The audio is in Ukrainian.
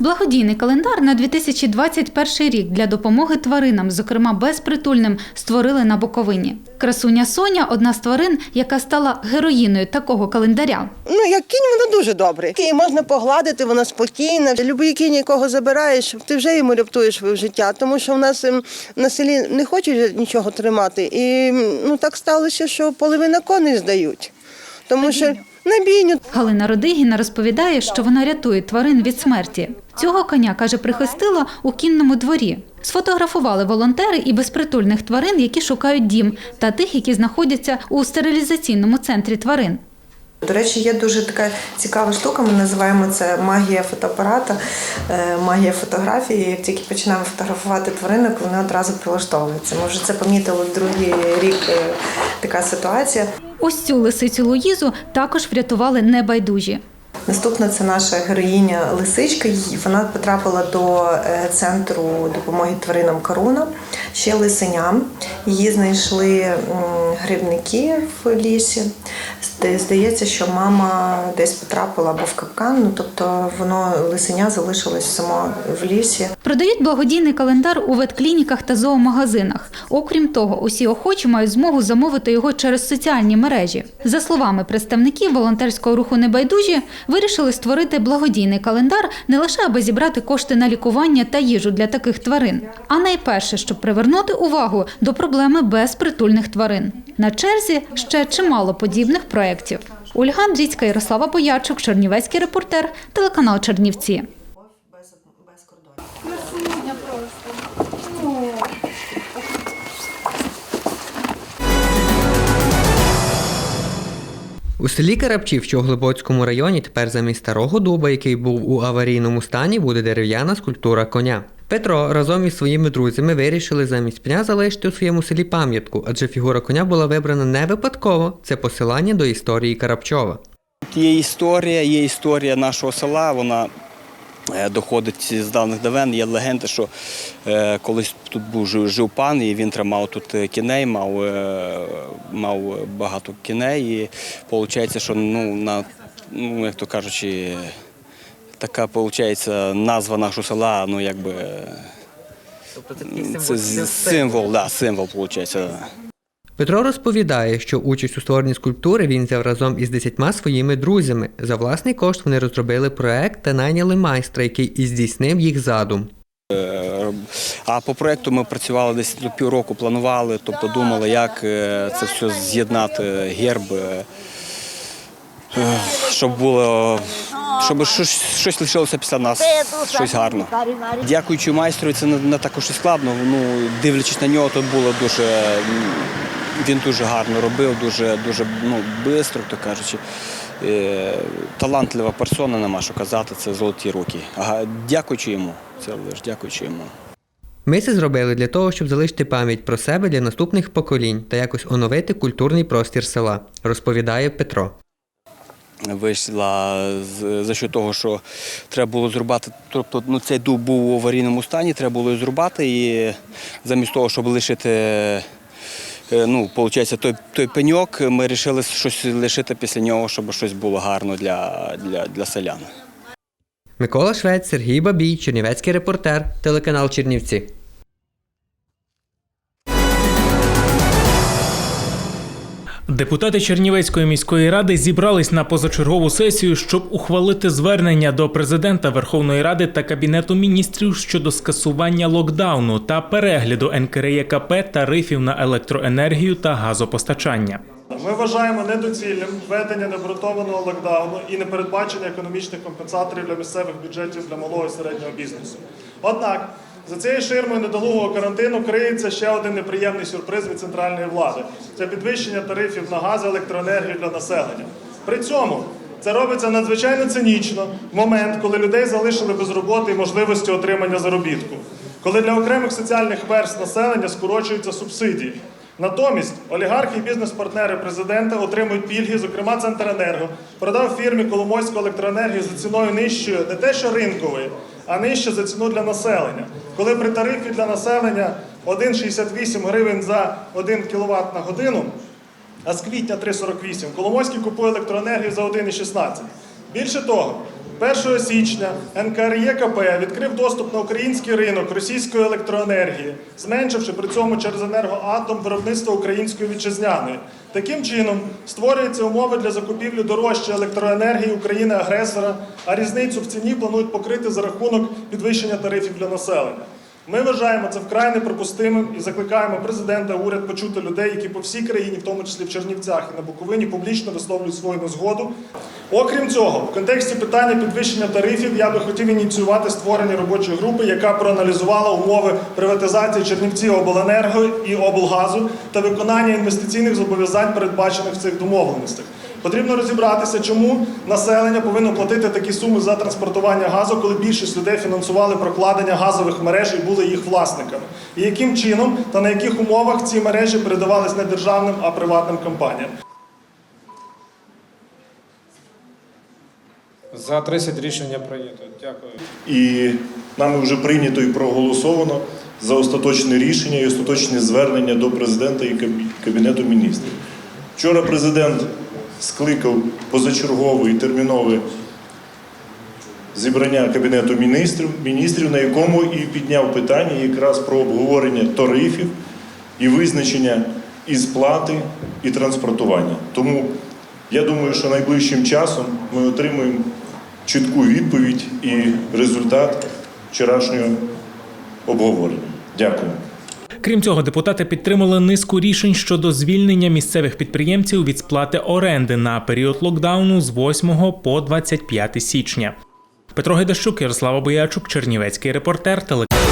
Благодійний календар на 2021 рік для допомоги тваринам, зокрема безпритульним, створили на Буковині. Красуня Соня одна з тварин, яка стала героїною такого календаря. Ну, як кінь, вона дуже добре. Її можна погладити, вона спокійна. Любий кінь, якого забираєш, ти вже йому рятуєш життя. Тому що в нас ем, на селі не хочуть нічого тримати. І ну так сталося, що половина коней здають. Тому що на бійню. Галина Родигіна розповідає, що вона рятує тварин від смерті. Цього коня, каже, прихистила у кінному дворі. Сфотографували волонтери і безпритульних тварин, які шукають дім, та тих, які знаходяться у стерилізаційному центрі тварин. До речі, є дуже така цікава штука. Ми називаємо це магія фотоапарата, е, магія фотографії. Як тільки починаємо фотографувати тваринок, вони одразу прилаштовуються. Ми вже це помітили другий рік. е, Така ситуація. Ось цю лисицю Луїзу також врятували небайдужі. Наступна це наша героїня Лисичка. Вона потрапила до е, центру допомоги тваринам Коруна, ще лисеням. Її знайшли грибники в лісі. Здається, що мама десь потрапила або в капкан, ну тобто воно лисеня залишилось само в лісі. Продають благодійний календар у ветклініках та зоомагазинах. Окрім того, усі охочі мають змогу замовити його через соціальні мережі. За словами представників волонтерського руху Небайдужі, вирішили створити благодійний календар не лише аби зібрати кошти на лікування та їжу для таких тварин, а найперше, щоб привернути увагу до проблеми безпритульних тварин. На черзі ще чимало подібних проєктів. Ольга Андрійська, Ярослава Боячук, Чернівецький репортер, телеканал Чернівці. У селі Карапчів, що у Глибоцькому районі, тепер замість старого дуба, який був у аварійному стані, буде дерев'яна скульптура коня. Петро разом із своїми друзями вирішили замість пня залишити у своєму селі пам'ятку, адже фігура коня була вибрана не випадково. Це посилання до історії Карапчова. Є історія, є історія нашого села. Вона доходить з давних давен. Є легенда, що е, колись тут був жив, пан, і він тримав тут е, кіней, мав, е, мав багато кіней. І виходить, що ну, на, ну, як то кажучи, така виходить, назва нашого села, ну якби. Це з- символ, да, символ виходить. Петро розповідає, що участь у створенні скульптури він взяв разом із десятьма своїми друзями. За власний кошт вони розробили проект та найняли майстра, який і здійснив їх задум. А по проекту ми працювали десь до півроку, планували, тобто думали, як е, це все з'єднати, герб, е, е, щоб було, щоб щось, щось лишилося після нас, щось гарне. Дякуючи майстру, це не, не також складно. Ну, дивлячись на нього, то було дуже. Він дуже гарно робив, дуже дуже ну, швидко, то кажучи. Е, талантлива персона, нема що казати, це золоті руки. Ага, дякуючи йому. Це лише дякуючи йому. Ми це зробили для того, щоб залишити пам'ять про себе для наступних поколінь та якось оновити культурний простір села, розповідає Петро. Вийшла за що того, що треба було зрубати. Тобто ну, цей дуб був у аварійному стані, треба було його зрубати і замість того, щоб лишити. Е, Ну, виходить, той, той пеньок, ми вирішили щось лишити після нього, щоб щось було гарно для, для, для селян. Микола Швець, Сергій Бабій, Чернівецький репортер, телеканал Чернівці. Депутати Чернівецької міської ради зібрались на позачергову сесію, щоб ухвалити звернення до президента Верховної Ради та Кабінету міністрів щодо скасування локдауну та перегляду НКРЄКП тарифів на електроенергію та газопостачання. Ми вважаємо недоцільним введення необґрунтованого локдауну і непередбачення економічних компенсаторів для місцевих бюджетів для малого і середнього бізнесу. Однак за цією ширмою недолугого карантину криється ще один неприємний сюрприз від центральної влади це підвищення тарифів на газ електроенергію для населення. При цьому це робиться надзвичайно цинічно в момент, коли людей залишили без роботи і можливості отримання заробітку, коли для окремих соціальних верств населення скорочуються субсидії. Натомість олігархи і бізнес-партнери президента отримують пільги, зокрема Центренерго, продав фірмі Коломойську електроенергію за ціною нижчою не те, що ринкової, а нижче за ціну для населення. Коли при тарифі для населення 1,68 гривень за 1 кВт на годину, а з квітня 3,48 Коломойський купує електроенергію за 1,16. Більше того, 1 січня НКРЄКП відкрив доступ на український ринок російської електроенергії, зменшивши при цьому через енергоатом виробництво української вітчизняної. Таким чином створюються умови для закупівлі дорожчої електроенергії України-агресора, а різницю в ціні планують покрити за рахунок підвищення тарифів для населення. Ми вважаємо це вкрай неприпустимим і закликаємо президента, уряд почути людей, які по всій країні, в тому числі в Чернівцях і на Буковині, публічно висловлюють свою незгоду. Окрім цього, в контексті питання підвищення тарифів я би хотів ініціювати створення робочої групи, яка проаналізувала умови приватизації Чернівці обленерго і облгазу та виконання інвестиційних зобов'язань, передбачених в цих домовленостях. Потрібно розібратися, чому населення повинно платити такі суми за транспортування газу, коли більшість людей фінансували прокладення газових мереж і були їх власниками. І яким чином та на яких умовах ці мережі передавались не державним, а приватним компаніям. За 30 рішення прийнято. Дякую. І нами вже прийнято і проголосовано за остаточне рішення і остаточне звернення до президента і Кабінету міністрів. Вчора президент скликав позачергове і термінове зібрання Кабінету міністрів, міністрів, на якому і підняв питання якраз про обговорення тарифів і визначення і сплати, і транспортування. Тому я думаю, що найближчим часом ми отримаємо чітку відповідь і результат вчорашнього обговорення. Дякую. Крім цього, депутати підтримали низку рішень щодо звільнення місцевих підприємців від сплати оренди на період локдауну з 8 по 25 січня. Петро Гайдащук, Ярослава Боячук, Чернівецький репортер, телеканал.